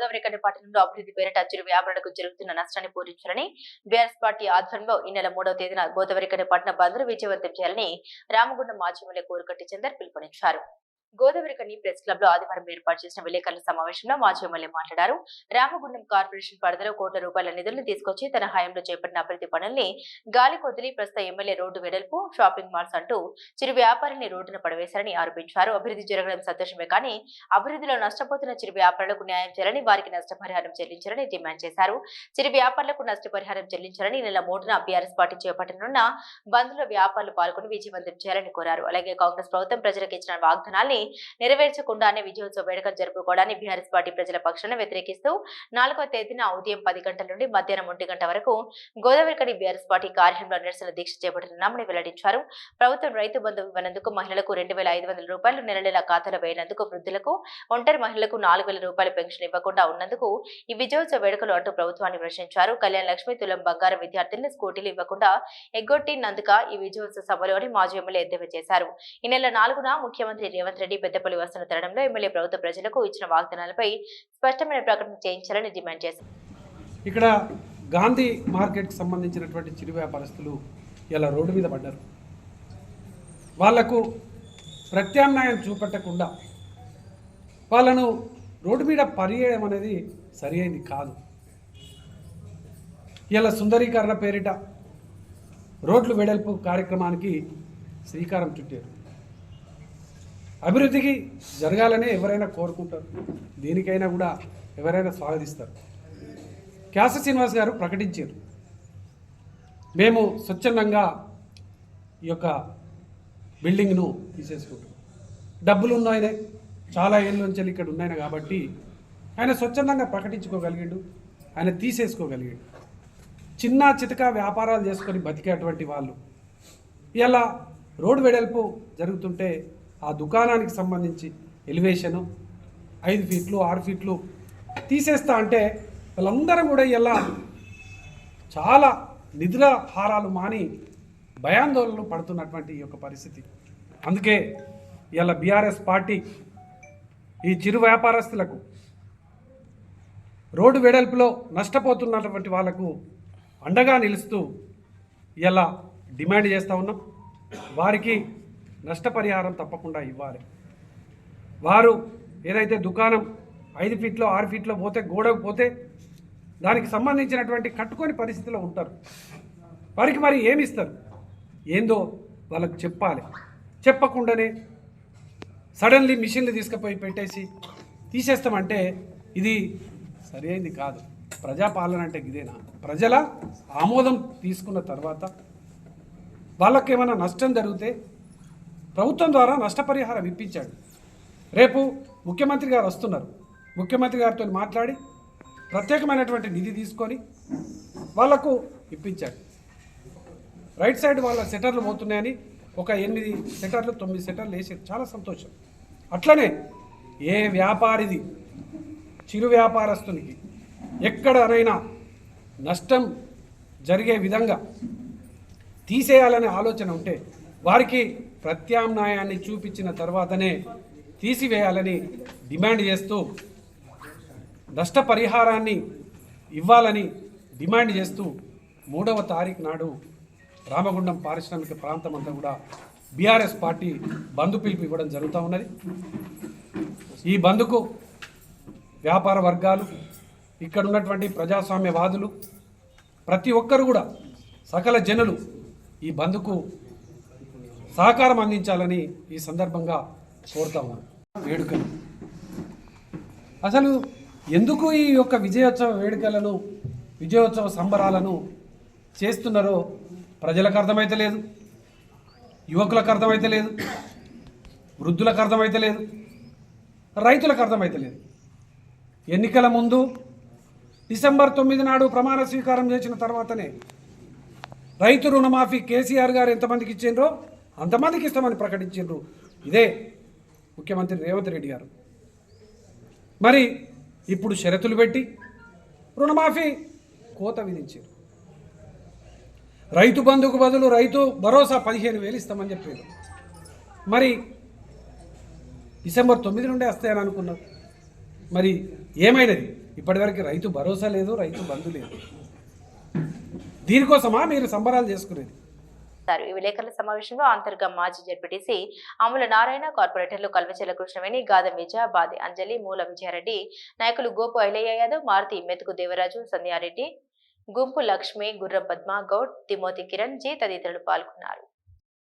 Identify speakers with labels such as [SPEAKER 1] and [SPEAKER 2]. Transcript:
[SPEAKER 1] గోదావరి కడ్డ పట్టణంలో అభివృద్ధి పేరిట చిరు వ్యాపారులకు జరుగుతున్న నష్టాన్ని పూరించాలని బీఆర్ఎస్ పార్టీ ఆధ్వర్యంలో ఈ నెల మూడవ తేదీన గోదావరి కడ్డ పట్టణ బంద్ విజయవంతం చేయాలని రామగుండం మాజీ ఎమ్మెల్యే కోరుకట్టి చందర్ పిలుపునిచ్చారు. గోదావరి కని ప్రెస్ క్లబ్లో ఆదివారం ఏర్పాటు చేసిన విలేకరుల సమావేశంలో మాజీ ఎమ్మెల్యే మాట్లాడారు. రామగుండం కార్పొరేషన్ పరిధిలో కోట్ల రూపాయల నిధులను తీసుకొచ్చి తన హయాంలో చేపట్టిన అభివృద్ధి పనుల్ని గాలి కొద్దిలి ప్రస్తుత ఎమ్మెల్యే రోడ్డు వెడల్పు షాపింగ్ మాల్స్ అంటూ చిరు వ్యాపారిని రోడ్డున పడవేశారని ఆరోపించారు. అభివృద్ధి జరగడం సంతోషమే కానీ అభివృద్ధిలో నష్టపోతున్న చిరు వ్యాపారులకు న్యాయం చేయాలని వారికి నష్టపరిహారం చెల్లించాలని డిమాండ్ చేశారు. చిరు వ్యాపారులకు నష్టపరిహారం చెల్లించాలని నెల మూడున బీఆర్ఎస్ పార్టీ చేపట్టనున్న బంద్లో వ్యాపారులు పాల్గొని విజయవంతం చేయాలని కోరారు. అలాగే కాంగ్రెస్ ప్రభుత్వం ప్రజలకు ఇచ్చిన నెరవేర్చకుండానే విజయోత్సవ వేడుకలు జరుపుకోవడాన్ని బీఆర్ఎస్ పార్టీ ప్రజల పక్షాన్ని వ్యతిరేకిస్తూ నాలుగవ తేదీన ఉదయం పది గంటల నుండి మధ్యాహ్నం ఒంటి గంట వరకు గోదావరికడి బీఆర్ఎస్ పార్టీ కార్యాలయంలో నిరసన దీక్ష చేపట్టనున్నామని వెల్లడించారు. ప్రభుత్వం రైతు బంధు ఇవ్వనందుకు మహిళలకు రెండు వేల ఐదు వందల రూపాయలు నెల నెల ఖాతాలో వేయనందుకు వృద్ధులకు ఒంటరి మహిళలకు నాలుగు వేల రూపాయల పెన్షన్ ఇవ్వకుండా ఉన్నందుకు ఈ విజయోత్సవ వేడుకలు అంటూ ప్రభుత్వాన్ని ప్రశ్నించారు కళ్యాణ లక్ష్మి తులం బంగారం విద్యార్థులను స్కూటీలు ఇవ్వకుండా ఎగ్గొట్టినందుక ఈ విజయోత్సవ సభలోని మాజీ ఎమ్మెల్యే ఎద్దేవా చేశారు. ఈ నెల నాలుగున ముఖ్యమంత్రి రేవంత్ రెడ్డి పెద్దపల్లి వస్తున్న తరుణంలో ఎమ్మెల్యే ప్రభుత్వ ప్రజలకు ఇచ్చిన వాగ్దానాలపై స్పష్టమైన ప్రకటన చేయించాలని డిమాండ్ చేశారు.
[SPEAKER 2] ఇక్కడ గాంధీ మార్కెట్కి సంబంధించినటువంటి చిరు వ్యాపారస్తులు ఇలా రోడ్డు మీద పడ్డారు. వాళ్ళకు ప్రత్యామ్నాయం చూపెట్టకుండా వాళ్ళను రోడ్డు మీద పరిగేయడం అనేది సరి అయింది కాదు. ఇలా సుందరీకరణ పేరిట రోడ్లు వెడల్పు కార్యక్రమానికి శ్రీకారం చుట్టారు. అభివృద్ధికి జరగాలనే ఎవరైనా కోరుకుంటారు. దేనికైనా కూడా ఎవరైనా స్వాగతిస్తారు. క్యాస శ్రీనివాస్ గారు ప్రకటించారు. మేము స్వచ్ఛందంగా ఈ యొక్క బిల్డింగ్ను తీసేసుకుంటాం డబ్బులు ఉన్నాయనే చాలా ఏళ్ళ నుంచి ఇక్కడ ఉన్నాయన కాబట్టి ఆయన స్వచ్ఛందంగా ప్రకటించుకోగలిగిండు ఆయన తీసేసుకోగలిగాడు. చిన్న చితక వ్యాపారాలు చేసుకొని బతికేటువంటి వాళ్ళు. ఇలా రోడ్డు వెడల్పు జరుగుతుంటే ఆ దుకాణానికి సంబంధించి ఎలివేషను ఐదు ఫీట్లు ఆరు ఫీట్లు తీసేస్తా అంటే వాళ్ళందరూ కూడా ఇలా చాలా నిధుల హారాలు మాని భయాందోళనలు పడుతున్నటువంటి ఈ యొక్క పరిస్థితి. అందుకే ఇలా బీఆర్ఎస్ పార్టీ ఈ చిరు వ్యాపారస్తులకు రోడ్డు వెడల్పులో నష్టపోతున్నటువంటి వాళ్ళకు అండగా నిలుస్తూ ఇలా డిమాండ్ చేస్తూ ఉన్నాం. వారికి నష్టపరిహారం తప్పకుండా ఇవ్వాలి. వారు ఏదైతే దుకాణం ఐదు ఫీట్లో ఆరు ఫీట్లో పోతే గోడకు పోతే దానికి సంబంధించినటువంటి కట్టుకొని పరిస్థితిలో ఉంటారు. వారికి మరి ఏమి ఇస్తారు ఏందో వాళ్ళకు చెప్పాలి. చెప్పకుండానే సడన్లీ మిషన్లు తీసుకుపోయి పెట్టేసి తీసేస్తామంటే ఇది సరైనది కాదు. ప్రజాపాలన అంటే ఇదేనా? ప్రజల ఆమోదం తీసుకున్న తర్వాత వాళ్ళకేమైనా నష్టం జరిగితే ప్రభుత్వం ద్వారా నష్టపరిహారం ఇప్పించాడు. రేపు ముఖ్యమంత్రి గారు వస్తున్నారు. ముఖ్యమంత్రి గారితో మాట్లాడి ప్రత్యేకమైనటువంటి నిధి తీసుకొని వాళ్ళకు ఇప్పించాడు. రైట్ సైడ్ వాళ్ళ సెటర్లు పోతున్నాయని ఒక ఎనిమిది సెటర్లు తొమ్మిది సెటర్లు వేసారు. చాలా సంతోషం. అట్లనే ఏ వ్యాపారిది చిరు వ్యాపారస్తునికి ఎక్కడనైనా నష్టం జరిగే విధంగా తీసేయాలనే ఆలోచన ఉంటే వారికి ప్రత్యామ్నాయాన్ని చూపించిన తర్వాతనే తీసివేయాలని డిమాండ్ చేస్తూ నష్టపరిహారాన్ని ఇవ్వాలని డిమాండ్ చేస్తూ మూడవ తారీఖు నాడు రామగుండం పారిశ్రామిక ప్రాంతం అంతా కూడా బీఆర్ఎస్ పార్టీ బంధు పిలుపు ఇవ్వడం జరుగుతూ ఉన్నది. ఈ బంధుకు వ్యాపార వర్గాలు ఇక్కడ ఉన్నటువంటి ప్రజాస్వామ్యవాదులు ప్రతి ఒక్కరు కూడా సకల జనులు ఈ బంధుకు సహకారం అందించాలని ఈ సందర్భంగా కోరుతా ఉన్నాను. వేడుకలు. అసలు ఎందుకు ఈ యొక్క విజయోత్సవ వేడుకలను విజయోత్సవ సంబరాలను చేస్తున్నారో ప్రజలకు అర్థమైతే లేదు యువకులకు అర్థమైతే లేదు వృద్ధులకు అర్థమైతే లేదు రైతులకు అర్థమైతే లేదు. ఎన్నికల ముందు డిసెంబర్ తొమ్మిది నాడు ప్రమాణ స్వీకారం చేసిన తర్వాతనే రైతు రుణమాఫీ కేసీఆర్ గారు ఎంతమందికి ఇచ్చిండ్రో అంతమందికి ఇస్తామని ప్రకటించిండ్రు. ఇదే ముఖ్యమంత్రి రేవంత్ రెడ్డి గారు. మరి ఇప్పుడు షరతులు పెట్టి రుణమాఫీ కోత విధించారు రైతు బంధుకు బదులు రైతు భరోసా పదిహేను వేలు ఇస్తామని చెప్పారు మరి డిసెంబర్ తొమ్మిది నుండే వస్తాయని అనుకున్నారు. మరి ఏమైనది? ఇప్పటివరకు రైతు భరోసా లేదు రైతు బంధు లేదు. దీనికోసమా మీరు సంబరాలు చేసుకునేది?
[SPEAKER 1] చేశారు ఈ విలేకరుల సమావేశంలో అంతర్గా మాజీ జడ్పీటీసీ ఆముల నారాయణ కార్పొరేటర్లు కల్వచెల కృష్ణవేణి గాదం విజయ బాది అంజలి మూల విజయారెడ్డి నాయకులు గోపు ఐలయ్య యాదవ్ మారుతి మెతుకు దేవరాజు సంధ్యారెడ్డి గుంపు లక్ష్మి గుర్రం పద్మ గౌడ్ తిమోతి కిరణ్ జీ తదితరులు పాల్గొన్నారు.